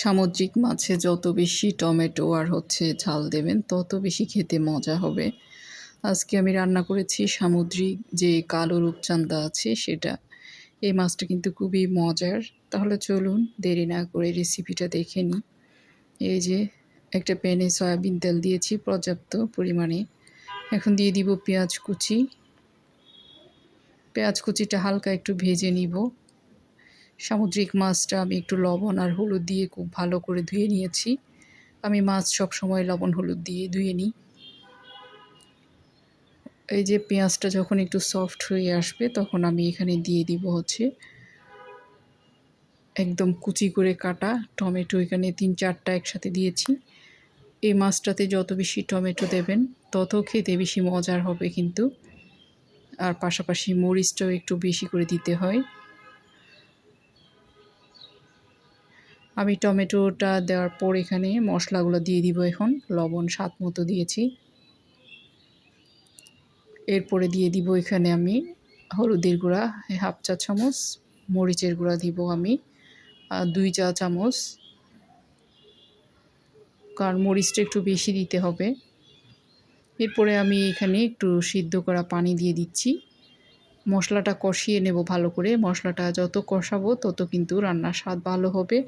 সামুদ্রিক মাছে যত বেশি টমেটো আর হচ্ছে ঝাল দেবেন, তত বেশি খেতে মজা হবে। আজকে আমি রান্না করেছি সামুদ্রিক যে কালো রূপচান্দা আছে সেটা। এই মাছটা কিন্তু খুবই মজার। তাহলে চলুন দেরি না করে রেসিপিটা দেখে নিই। এই যে একটা প্যানে সয়াবিন তেল দিয়েছি পর্যাপ্ত পরিমাণে। এখন দিয়ে দিব পেঁয়াজ কুচি। পেঁয়াজ কুচিটা হালকা একটু ভেজে নিব। সামুদ্রিক মাছটা আমি একটু লবণ আর হলুদ দিয়ে খুব ভালো করে ধুয়ে নিয়েছি। আমি মাছ সব সময় লবণ হলুদ দিয়ে ধুয়ে নিই। এই যে পেঁয়াজটা যখন একটু সফট হয়ে আসবে, তখন আমি এখানে দিয়ে দিব হচ্ছে একদম কুচি করে কাটা টমেটো। এখানে তিন চারটা একসাথে দিয়েছি। এই মাছটাতে যত বেশি টমেটো দেবেন, তত খেতে বেশি মজার হবে কিন্তু। আর পাশাপাশি মরিচটাও একটু বেশি করে দিতে হয়। আমি টমেটোটা দেওয়ার পর এখানে মশলাগুলো দিয়ে দিব এখন। লবণ, স্বাদ মতো দিয়েছি। এরপরে দিয়ে দিব এখানে আমি হলুদের গুঁড়া, হাফ চা চামচ, মরিচের গুঁড়া দিব আমি দুই চা চামচ। কারণ মরিচটা একটু বেশি দিতে হবে। এরপরে আমি এখানে একটু সিদ্ধ করা পানি দিয়ে দিচ্ছি। মশলাটা কষিয়ে নেব ভালো করে। মশলাটা যত কষাবো তত কিন্তু রান্নার স্বাদ ভালো হবে।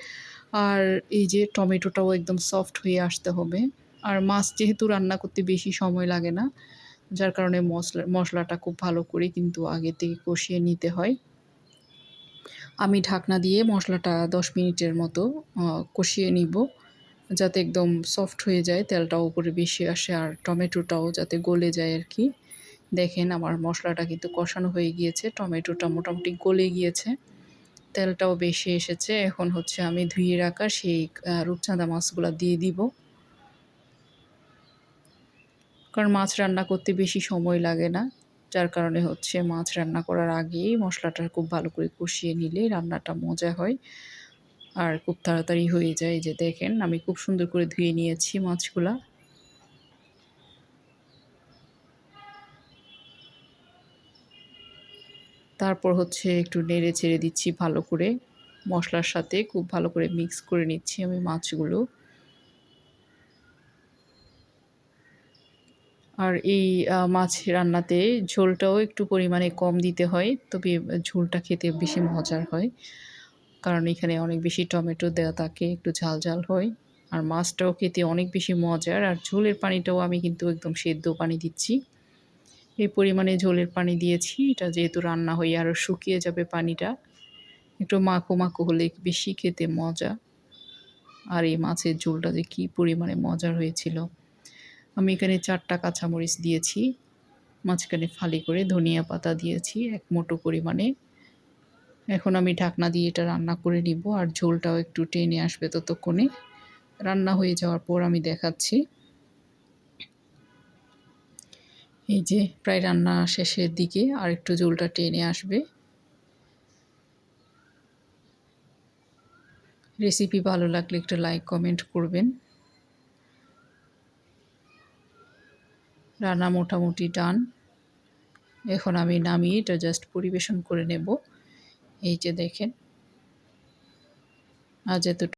আর এই যে টমেটোটাও একদম সফট হয়ে আসতে হবে। আর মাছ যেহেতু রান্না করতে বেশি সময় লাগে না, যার কারণে মশলা, মশলাটা খুব ভালো করে কিন্তু আগে থেকে কষিয়ে নিতে হয়। আমি ঢাকনা দিয়ে মশলাটা দশ মিনিটের মতো কষিয়ে নিব। যাতে একদম সফট হয়ে যায়, তেলটাও উপরে বেশি আসে, আর টমেটোটাও যাতে গলে যায় আর কি। দেখেন আমার মশলাটা কিন্তু কষানো হয়ে গিয়েছে, টমেটোটা মোটামুটি গলে গিয়েছে। তেলটাও বেশি এসেছে, এখন হচ্ছে আমি ধুয়ে রাখা সেই রূপচাঁদা মাছগুলো দিয়ে দিব। কারণ মাছ রান্না করতে বেশি সময় লাগে না, যার কারণে হচ্ছে মাছ রান্না করার আগেই মশলাটা খুব ভালো করে কষিয়ে নিলে রান্নাটা মজা হয় আর খুব তাড়াতাড়ি হয়ে যায়। যে দেখেন, আমি খুব সুন্দর করে ধুয়ে নিয়েছি মাছগুলা। তারপর হচ্ছে একটু নেড়ে ছেড়ে দিচ্ছি ভালো করে। মশলার সাথে খুব ভালো করে মিক্স করে নিচ্ছি আমি মাছগুলো। আর এই মাছ রান্নাতে ঝোলটাও একটু পরিমাণে কম দিতে হয়, তবে ঝোলটা খেতে বেশি মজার হয়। কারণ এখানে অনেক বেশি টমেটো দেওয়া থাকে, একটু ঝাল ঝাল হয়। আর মাছটাও খেতে অনেক বেশি মজার, আর ঝোলের পানিটাও আমি কিন্তু একদম সেদ্ধ পানি দিচ্ছি। এই পরিমাণে ঝোলের পানি দিয়েছি। এটা যেহেতু রান্না হয়ে আরও শুকিয়ে যাবে পানিটা। একটু মাখো মাখো হলে বেশি খেতে মজা। আর এই মাছের ঝোলটা যে কী পরিমাণে মজার হয়েছিল। আমি এখানে চারটা কাঁচামরিচ দিয়েছি। মাঝখানে ফালি করে ধনিয়া পাতা দিয়েছি, এক মোটো পরিমাণে। এখন আমি ঢাকনা দিয়ে এটা রান্না করে নিব। আর ঝোলটাও একটু টেনে আসবে ততক্ষণে। রান্না হয়ে যাওয়ার পর আমি দেখাচ্ছি। এই যে প্রায় রান্না শেষের দিকে আর একটু ঝোলটা টেনে আসবে। রেসিপি ভালো লাগলে একটু লাইক কমেন্ট করবেন। রান্না মোটামুটি ডান এখন আমি নামিয়ে এটা জাস্ট পরিবেশন করে নেব। এই যে দেখেন। আজ এত